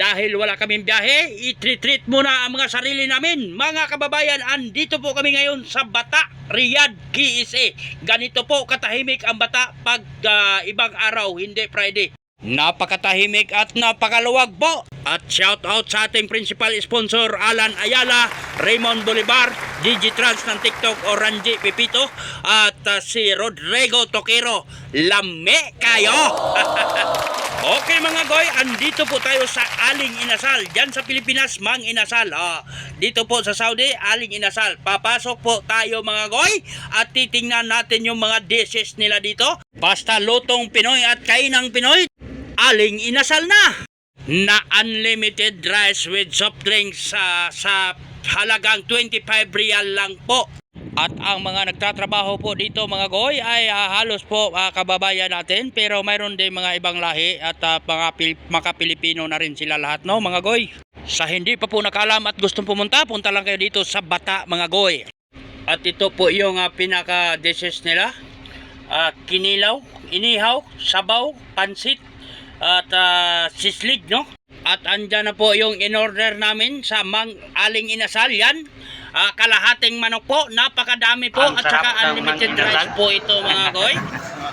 Dahil wala kaming biyahe, i-treat muna ang mga sarili namin. Mga kababayan, andito po kami ngayon sa Bata, Riyadh, KSA. Ganito po katahimik ang Bata pag ah, ibang araw, hindi Friday. Napakatahimik at napakaluwag po. At shout out sa ating principal sponsor Alan Ayala, Raymond Bolivar, Digitrans ng TikTok o Ranji Pipito at ah, si Rodrigo Toquero. Lame kayo! Mga goy, andito po tayo sa Aling Inasal. Diyan sa Pilipinas, Mang Inasal. Ah, dito po sa Saudi, Aling Inasal. Papasok po tayo mga goy at titingnan natin yung mga dishes nila dito. Basta lutong Pinoy at kainang Pinoy, Aling Inasal na! Na unlimited rice with soft drinks sa, sa halagang 25 real lang po. At ang mga nagtatrabaho po dito mga goy ay ah, halos po ah, kababayan natin pero mayroon din mga ibang lahi at ah, mga Pil- mga Pilipino na rin sila lahat no mga goy. Sa hindi pa po nakalam at gustong pumunta, punta lang kayo dito sa Bata mga goy. At ito po yung ah, pinaka dishes nila. Ah, kinilaw, inihaw, sabaw, pansit at ah, sislig no. At andyan na po yung in-order namin sa Mang Aling Inasal yan. Ah, kalahating manok po, napakadami po Ang at saka unlimited rice po ito mga goy.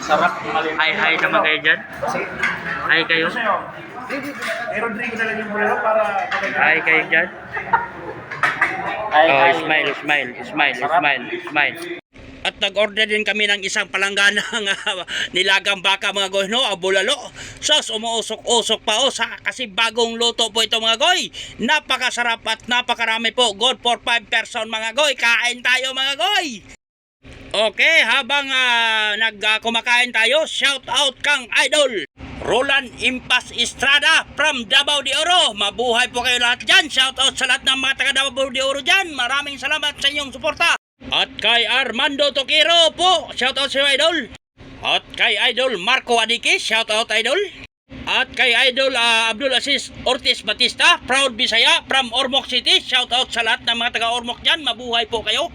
Sarap. Hi, hi naman kayo dyan. Hi kayo. Eh, Rodrigo na lang yung bulalo para Hi kayo dyan. Hi, Oh, smile, smile, smile, smile, smile. At nag-order din kami ng isang palangganang ah, nilagang baka mga goy no, abulalo. Sos, umuusok-usok pa o sa kasi bagong luto po ito mga goy. Napakasarap at napakarami po. Good for 5 person mga goy. Kain tayo mga goy. Okay, habang ah, nag ah, kumakain tayo, shout out kang idol. Roland Impas Estrada from Davao de Oro. Mabuhay po kayo lahat dyan. Shout out sa lahat ng mga taga Davao de Oro dyan. Maraming salamat sa inyong suporta. At kay Armando Toquero po, shout out sa idol. At kay idol Marco Adike, shout out idol. At kay idol ah, Abdul Aziz Ortiz Batista, proud Bisaya from Ormoc City, shout out sa lahat ng mga taga Ormoc diyan, mabuhay po kayo.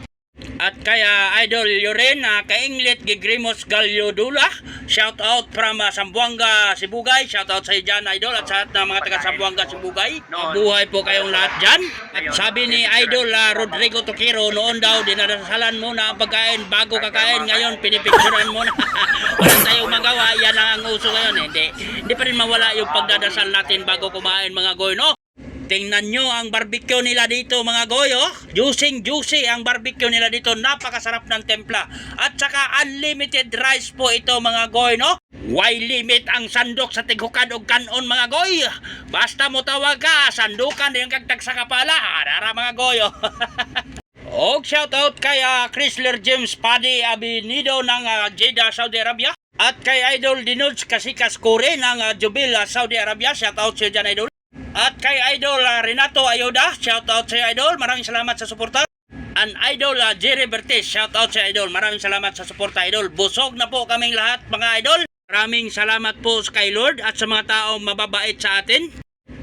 At kay ah, idol Yoren, uh, kay Inglet Gigrimos Galyodula, shout out from ah, Sambuanga, Sibugay, shout out sa iyo dyan idol at sa lahat ng mga taga Sambuanga, Sibugay. Mabuhay po kayong lahat dyan. At sabi ni idol ah, Rodrigo Toquero, noon daw dinadasalan mo na ang pagkain bago kakain, ngayon pinipicturan mo na. Wala tayong magawa, yan ang uso ngayon. Hindi, hindi pa rin mawala yung pagdadasal natin bago kumain mga goy, no? Tingnan nyo ang barbecue nila dito mga goy, oh. Juicing juicy ang barbecue nila dito. Napakasarap ng templa. At saka unlimited rice po ito mga goy, no? Why limit ang sandok sa tighukan o kanon mga goy? Basta mo tawag ka, sandukan yung kagtag sa kapala. Arara mga goy, oh. Og shout out kay ah, Chrysler James Paddy Abinido ng ah, Jeddah, Saudi Arabia. At kay Idol Dinuds Kasikas Kore ng ah, Jubil, Saudi Arabia. Shout out sa dyan, Idol. At kay Idol ah, Renato Ayoda, shout out sa Idol. Maraming salamat sa suporta. An Idol ah, Jerry Bertis, shout out sa Idol. Maraming salamat sa suporta, Idol. Busog na po kaming lahat, mga Idol. Maraming salamat po kay Lord at sa mga taong mababait sa atin.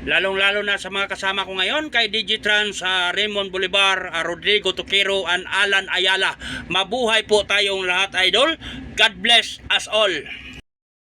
Lalong-lalo na sa mga kasama ko ngayon kay Digitrans, ah, Raymond Bolivar, ah, Rodrigo Toquero, and Alan Ayala. Mabuhay po tayong lahat, Idol. God bless us all.